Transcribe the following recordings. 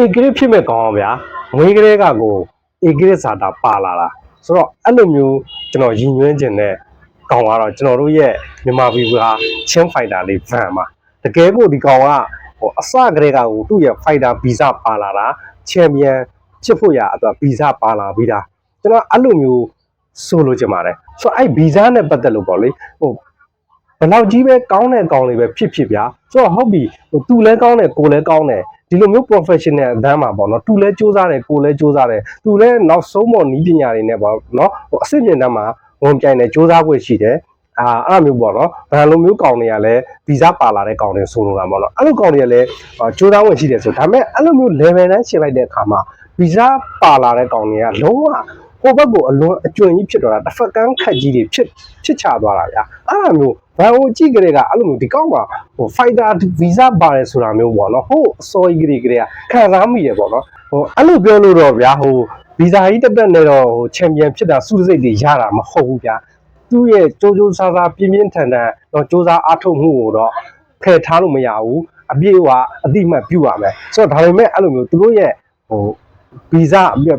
A grade ဖြစ်မဲ့ကောင်းအောင်ဗျာငွေကလေးကကို A grade စာတာပါလာတာဆိုတော့အဲ့လိုမျိုးကျွန်တော်ရည်ညွှန်းခြင်းနဲ့ကောင်းကတော့ကျွန်တော်တို့ရဲ့မြန်မာပြည်ကချင်းဖိုက်တာလေးဗန်ပါတကယ်ကိုဒီကောင်ကဟိုအစကတည်းကကိုသူ့ရဲ့ဖိုက်တာဗီဇပါလာတာချန်ပီယံဖြစ်ဖို့ရအတွက်ဗီဇပါလာပြီးတာကျွန်တော်အဲ့လိုမျိုးဆိုလိုချင်ပါတယ်ဆိုတော့အဲ့ဗီဇနဲ့ပတ်သက်လို့ပေါ့လေဟိုဘယ်လောက်ကြီးပဲကောင်းတဲ့ကောင်းလေးပဲဖြစ်ဖြစ်ဗျာဆိုတော့ဟုတ်ပြီဟိုသူလည်းကောင်းတယ်ကိုလည်းကောင်းတယ် ဒီလိုမျိုး professional အတန်းမှာပေါ့နော်သူလည်းစူးစမ်းတယ်ကိုလည်းစူးစမ်းတယ်သူလည်းနောက်ဆုံးပေါ်နီးပညာတွေနဲ့ပေါ့နော်ဟိုအစစ်မြင်တန်းမှာဝင်ပြိုင်တယ်စူးစမ်းခွင့်ရှိတယ်အာအဲ့လိုမျိုးပေါ့နော်ဘယ်လိုမျိုးကောင်းတွေကလည်းဗီဇပါလာတဲ့ကောင်းတွေဆိုလိုတာပေါ့နော်အဲ့လိုကောင်းတွေကလည်းစူးစမ်းခွင့်ရှိတယ်ဆိုဒါပေမဲ့အဲ့လိုမျိုး level တန်းရှင်းလိုက်တဲ့အခါမှာဗီဇပါလာတဲ့ကောင်းတွေကလုံးဝ ဟိုဘက်ကအလွန်အကျွံကြီးဖြစ်သွားတာတစ်ဖက်ကန်းခက်ကြီးတွေဖြစ်ဖြစ်ချသွားတာဗျာအဲ့လိုမျိုးဘာလို့ကြည့်ကြတဲ့ကအဲ့လိုမျိုးဒီကောက်မှာဟို fighter visa ပါတယ်ဆိုတာမျိုးပေါ့နော်ဟိုအစောကြီးကြီးတွေကခံစားမိရပေါ့နော်ဟိုအဲ့လိုပြောလို့တော့ဗျာဟို visa ကြီးတက်တက်နဲ့တော့ဟိုချန်ပီယံဖြစ်တာစုစိတ်တွေရတာမဟုတ်ဘူးဗျာသူ့ရဲ့ကြိုးကြိုးစားစားပြင်းပြင်းထန်ထန်တော့စူးစမ်းအားထုတ်မှုကိုတော့ဖယ်ထားလို့မရဘူးအပြည့်အဝအတိအမှတ်ပြုရမယ်ဆိုတော့ဒါပေမဲ့အဲ့လိုမျိုးသူတို့ရဲ့ဟို ဗီဇ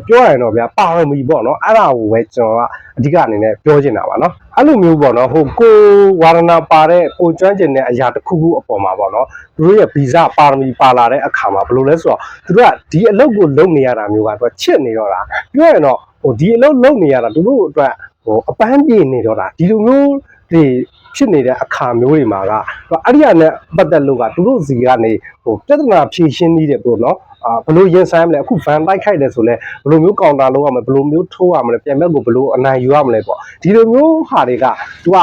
ပြောရရင်တော့ဗျာပါရမီပေါ့နော်အဲ့ဒါကိုပဲကျွန်တော်ကအဓိကအနေနဲ့ပြောချင်တာပါနော်အဲ့လိုမျိုးပေါ့နော်ဟိုကိုဝါရဏပါတဲ့ကိုကျွမ်းကျင်တဲ့အရာတစ်ခုခုအပေါ်မှာပေါ့နော်သူတို့ရဲ့ဗီဇပါရမီပါလာတဲ့အခါမှာဘယ်လိုလဲဆိုတော့သူတို့ကဒီအလုပ်ကိုလုပ်နေရတာမျိုးကတော့ချစ်နေတော့တာပြောရရင်တော့ဟိုဒီအလုပ်လုပ်နေရတာသူတို့အတွက်ဟိုအပန်းပြေနေတော့တာဒီလိုမျိုး ဒီဖြစ်နေတဲ့အခါမျိုးတွေမှာကအဲ့ဒီအနဲ့ပတ်သက်လို့ကသူတို့စီကနေဟိုပြဿနာဖြေရှင်းနည်းတယ်ပေါ့နော်အာဘယ်လို့ရင်ဆိုင်ရမလဲအခု van တိုက်ခိုက်တယ်ဆိုလဲဘယ်လိုမျိုးကောင်တာလုပ်ရမလဲဘယ်လိုမျိုးထိုးရမလဲပြန်ဘက်ကိုဘယ်လိုအနိုင်ယူရမလဲပေါ့ဒီလိုမျိုးဟာတွေက तू က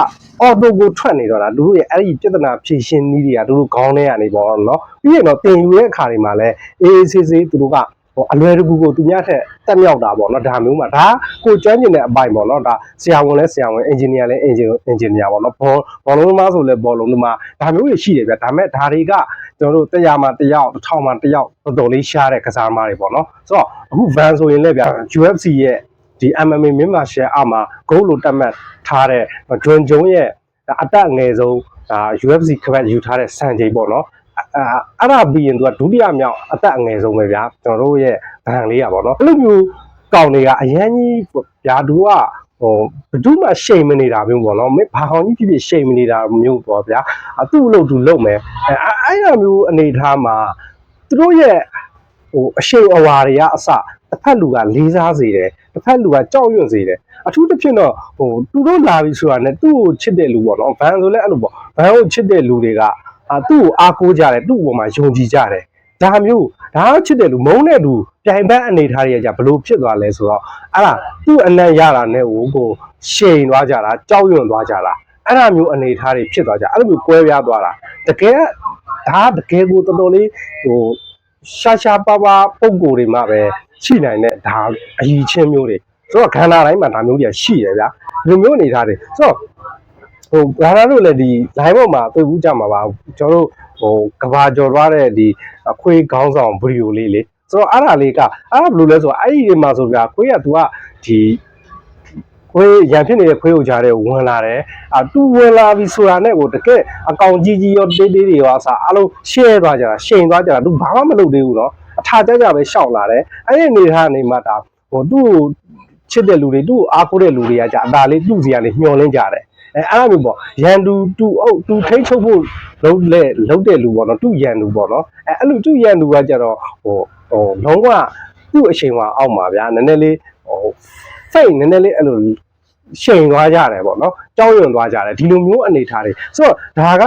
auto ကိုထွက်နေတော့တာသူတို့ရဲ့အဲ့ဒီပြဿနာဖြေရှင်းနည်းတွေကသူတို့ခေါင်းထဲကနေပေါ့နော်ပြီးရင်တော့တင်ယူတဲ့အခါတွေမှာလဲအေးအေးဆေးဆေးသူတို့က ဟိုအလွယ်တကူကိုသူများထက်တက်မြောက်တာပေါ့နော်ဒါမျိုးမှာဒါကိုကျွမ်းကျင်တဲ့အပိုင်းပေါ့နော်ဒါဆရာဝန်လဲဆရာဝန်အင်ဂျင်နီယာလဲအင်ဂျင်အင်ဂျင်နီယာပေါ့နော်ဘောဘောလုံးသမားဆိုလဲဘောလုံးသမားဒါမျိုးတွေရှိတယ်ဗျဒါပေမဲ့ဒါတွေကကျွန်တော်တို့တရားမှာတစ်ယောက်တစ်ထောင်မှာတစ်ယောက်တော်တော်လေးရှားတဲ့ကစားသမားတွေပေါ့နော်ဆိုတော့အခု van ဆိုရင်လည်းဗျ UFC ရဲ့ဒီ MMA မြန်မာရှယ်အမှာဂိုးလိုတက်မှတ်ထားတဲ့ဂျွန်ဂျုံရဲ့အတက်အငယ်ဆုံးဒါ UFC ခပတ်ယူထားတဲ့စံချိန်ပေါ့နော် အာအဲ့ဒါပြီးရင်သူကဒုတိယမြောက်အသက်အငယ်ဆုံးပဲဗျာကျွန်တော်တို့ရဲ့ဗန်လေးอ่ะပေါ့နော်အဲ့လိုမျိုးကောင်းတွေကအရန်ကြီးဗျာသူကဟိုဘယ်သူမှရှိန်မနေတာမျိုးပေါ့နော်မင်းဘာဟောင်းကြီးဖြစ်ဖြစ်ရှိန်မနေတာမျိုးပေါ့ဗျာအသူ့အလုပ်သူလုပ်မယ်အဲအဲ့အဲ့လိုမျိုးအနေထားမှာသူတို့ရဲ့ဟိုအရှိန်အဝါတွေကအစတစ်ဖက်လူကလေးစားစေတယ်တစ်ဖက်လူကကြောက်ရွံ့စေတယ်အထူးသဖြင့်တော့ဟိုသူတို့လာပြီဆိုတာနဲ့သူ့ကိုချစ်တဲ့လူပေါ့နော်ဗန်ဆိုလဲအဲ့လိုပေါ့ဗန်ကိုချစ်တဲ့လူတွေကအာ သူ့ကိုအားကိုးကြတယ်သူ့အပေါ်မှာယုံကြည်ကြတယ်ဒါမျိုးဒါကချစ်တယ်လူမုန်းတဲ့လူပြိုင်ဘက်အနေထားတွေကじゃဘလို့ဖြစ်သွားလဲဆိုတော့အဲ့ဒါသူ့အနံ့ရတာနဲ့ဟိုကိုရှိန်သွားကြတာကြောက်ရွံ့သွားကြတာအဲ့ဒါမျိုးအနေထားတွေဖြစ်သွားကြအဲ့လိုမျိုးကွဲပြားသွားတာတကယ်ဒါတကယ်ကိုတော်တော်လေးဟိုရှာရှာပါပါပုံကိုယ်တွေမှပဲရှိနိုင်တဲ့ဒါအကြီးချင်းမျိုးတွေဆိုတော့ခန္ဓာတိုင်းမှာဒါမျိုးတွေကရှိတယ်ဗျာဒီလိုမျိုးအနေထားတွေဆိုတော့ ဟိုဘာသာလို့လဲဒီ live ပေါ်မှာတွေ့ဘူးကြမှာပါကျွန်တော်တို့ဟိုကဘာကြော်သွားတဲ့ဒီအခွေးခေါင်းဆောင်ဗီဒီယိုလေးလေဆိုတော့အဲ့ဒါလေးကအဲ့ဒါဘယ်လိုလဲဆိုတော့အဲ့ဒီဒီမှာဆိုကြခွေးက तू ကဒီခွေးရံဖြစ်နေတဲ့ခွေးကိုကြားတဲ့ဝင်လာတယ်အတူဝင်လာပြီဆိုတာနဲ့ကိုတကယ်အကောင်ကြီးကြီးရောတေးသေးတွေရောအစားအလုံးရှဲသွားကြတာရှိန်သွားကြတာ तू ဘာမှမလုပ်သေးဘူးเนาะအထာကြကြပဲရှောက်လာတယ်အဲ့ဒီနေထားနေမှာဒါဟိုသူ့ ချစ်တဲ့လူတွေသူ့ကိုအားကိုးတဲ့လူတွေကကြာအသာလေးသူ့စီကနေမျောလင်းကြတယ်အဲအဲ့လိုမျိုးပေါ့ရန်သူတူအုပ်တူထိတ်ချုပ်ဖို့လုံးလဲလုံးတဲ့လူပေါ့နော်တူရန်သူပေါ့နော်အဲအဲ့လိုတူရန်သူကကြတော့ဟိုဟိုလုံးဝသူ့အချိန်မှာအောက်မှာဗျာနည်းနည်းလေးဟိုဖိတ်နည်းနည်းလေးအဲ့လို ရှိန်သွားကြတယ်ပေါ့နော်ကြောက်ရွံ့သွားကြတယ်ဒီလိုမျိုးအနေထားတွေဆိုတော့ဒါက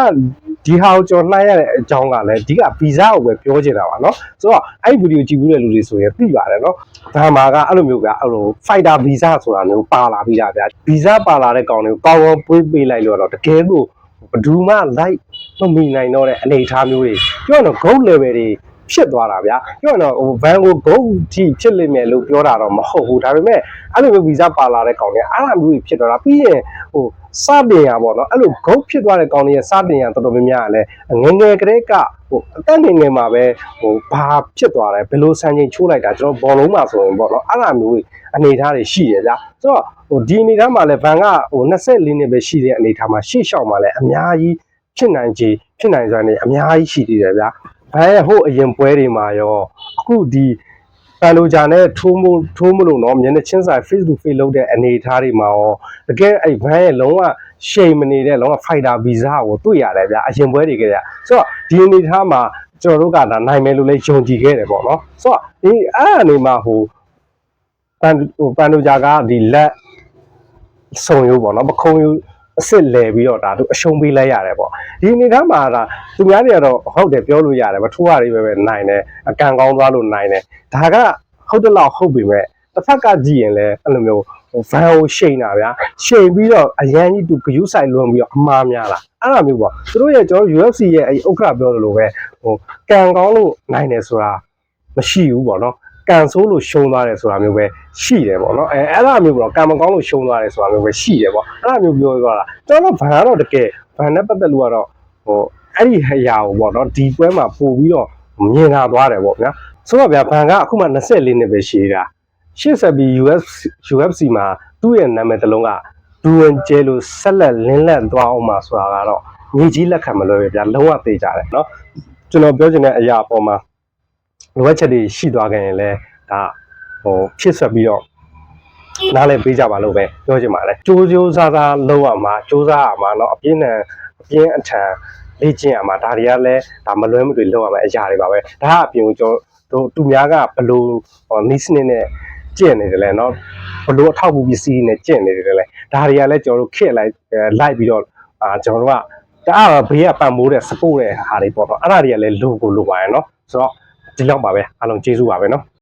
ဒီဟာကိုကြော်နှိုင်းရတဲ့အကြောင်းကလည်းဒီကဗီဇကိုပဲပြောချင်တာပါနော်ဆိုတော့အဲ့ဒီဗီဒီယိုကြည့်ဘူးတဲ့လူတွေဆိုရင်သိပါတယ်နော်ဒါမှကအဲ့လိုမျိုးကအဲ့လို fighter visa ဆိုတာမျိုးပါလာပြီးတာဗျာ visa ပါလာတဲ့ကောင်တွေကိုကောင်းကောင်းပွေးပေးလိုက်လို့တော့တကယ်ကိုဘယ်သူမှ like မမီနိုင်တော့တဲ့အနေအထားမျိုးတွေပြောရတော့ goal level တွေ ဖြစ်သွားတာဗျာပြောရတော့ဟို van ကို goal ထိဖြစ်လိမ့်မယ်လို့ပြောတာတော့မဟုတ်ဘူးဒါပေမဲ့အဲ့လိုမျိုး visa ပါလာတဲ့ကောင်တွေအဲ့လိုမျိုးတွေဖြစ်တော့တာပြီးရင်ဟိုစတင်ရပေါ့နော်အဲ့လို goal ဖြစ်သွားတဲ့ကောင်တွေရဲ့စတင်ရတော်တော်များများကလည်းငယ်ငယ်ကလေးကဟိုအသက်ငယ်ငယ်မှာပဲဟိုဘာဖြစ်သွားတယ်ဘယ်လိုစံချိန်ချိုးလိုက်တာကျွန်တော်ဘောလုံးမှာဆိုရင်ပေါ့နော်အဲ့လိုမျိုးတွေအနေအထားတွေရှိရဗျာဆိုတော့ဟိုဒီအနေအထားမှာလည်း van ကဟို24နှစ်ပဲရှိတဲ့အနေအထားမှာရှေ့လျှောက်မှာလည်းအများကြီးဖြစ်နိုင်ခြေဖြစ်နိုင်စွာနဲ့အများကြီးရှိသေးတယ်ဗျာ ဘန်ရဲ့ဟိုအရင်ပွဲတွေမှာရောအခုဒီပန်လိုဂျာနဲ့ထိုးမထိုးမလို့နော်မျက်နှာချင်းဆိုင် face to face လုပ်တဲ့အနေအထားတွေမှာရောတကယ်အဲ့ဘန်ရဲ့လုံးဝရှိန်မနေတဲ့လုံးဝ fighter visa ကိုတွေ့ရတယ်ဗျာအရင်ပွဲတွေကကြဆိုတော့ဒီအနေအထားမှာကျွန်တော်တို့ကဒါနိုင်မယ်လို့လည်းယုံကြည်ခဲ့တယ်ပေါ့နော်ဆိုတော့ဒီအဲ့အနေမှာဟိုပန်ဟိုပန်လိုဂျာကဒီလက်စုံရိုးပေါ့နော်ပခုံးရိုး အစ်စ်လဲပြီးတော့ဒါသူအရှုံးပေးလိုက်ရတယ်ပေါ့ဒီအနေထားမှာဒါသူများတွေကတော့ဟုတ်တယ်ပြောလို့ရတယ်မထိုးရလေးပဲပဲနိုင်တယ်အကန်ကောင်းသွားလို့နိုင်တယ်ဒါကဟုတ်တယ်လို့ဟုတ်ပြီမဲ့တစ်ဖက်ကကြည့်ရင်လည်းအဲ့လိုမျိုးဟိုဗန်ကိုရှိန်တာဗျာရှိန်ပြီးတော့အရန်ကြီးသူဂယုဆိုင်လွန်ပြီးတော့အမားများလာအဲ့လိုမျိုးပေါ့သူတို့ရဲ့ကျွန်တော် UFC ရဲ့အဲ့ဥက္ကဋ္ဌပြောသလိုပဲဟိုကန်ကောင်းလို့နိုင်တယ်ဆိုတာမရှိဘူးပေါ့နော် ကန်ဆိုးလို့ရှုံးသွားတယ်ဆိုတာမျိုးပဲရှိတယ်ပေါ့နော်အဲအဲ့လိုမျိုးပေါ့ကံမကောင်းလို့ရှုံးသွားတယ်ဆိုတာမျိုးပဲရှိတယ်ပေါ့အဲ့လိုမျိုးပြောသွားတာကျွန်တော်တို့ဘန်ကတော့တကယ်ဘန်နဲ့ပတ်သက်လို့ကတော့ဟိုအဲ့ဒီအရာကိုပေါ့နော်ဒီပွဲမှာပို့ပြီးတော့မြင်လာသွားတယ်ပေါ့ဗျာဆိုတော့ဗျာဘန်ကအခုမှ24နှစ်ပဲရှိတာရှေ့ဆက်ပြီး US UFC မှာသူ့ရဲ့နာမည်တစ်လုံးကဒူဝင်ကျဲလို့ဆက်လက်လင်းလက်သွားအောင်မှာဆိုတာကတော့ညီကြီးလက်ခံမလို့ပဲဗျာလုံးဝသိကြတယ်เนาะကျွန်တော်ပြောချင်တဲ့အရာအပေါ်မှာ လိုအပ်ချက်တွေရှိသွားခဲ့ရင်လည်းဒါဟိုဖြစ်ဆက်ပြီးတော့ နားလည်ပေးကြပါလို့ပဲပြောချင်ပါတယ်ကြိုးကြိုးစားစားလုပ်ရမှာကြိုးစားရမှာเนาะအပြင်းနဲ့အပြင်းအထန်လေ့ကျင့်ရမှာဒါတွေကလည်းဒါမလွဲမသွေလုပ်ရမယ့်အရာတွေပါပဲဒါကအပြင်ကိုကျွန်တော်တို့သူများကဘလို့ဟောနီးစနစ်နဲ့ကျင့်နေတယ်လဲเนาะဘလို့အထောက်အပူပစ္စည်းနဲ့ကျင့်နေတယ်လဲဒါတွေကလည်းကျွန်တော်တို့ခက်လိုက်အဲလိုက်ပြီးတော့အာကျွန်တော်တို့ကဒါကဘေးကပံ့ပိုးတဲ့ support တဲ့ဟာတွေပေါ့တော့အဲ့ဒါတွေကလည်းလိုကိုလိုပါရဲ့เนาะဆိုတော့ ဒီလောက်ပါပဲအားလုံးကျေးဇူးပါပဲเนาะ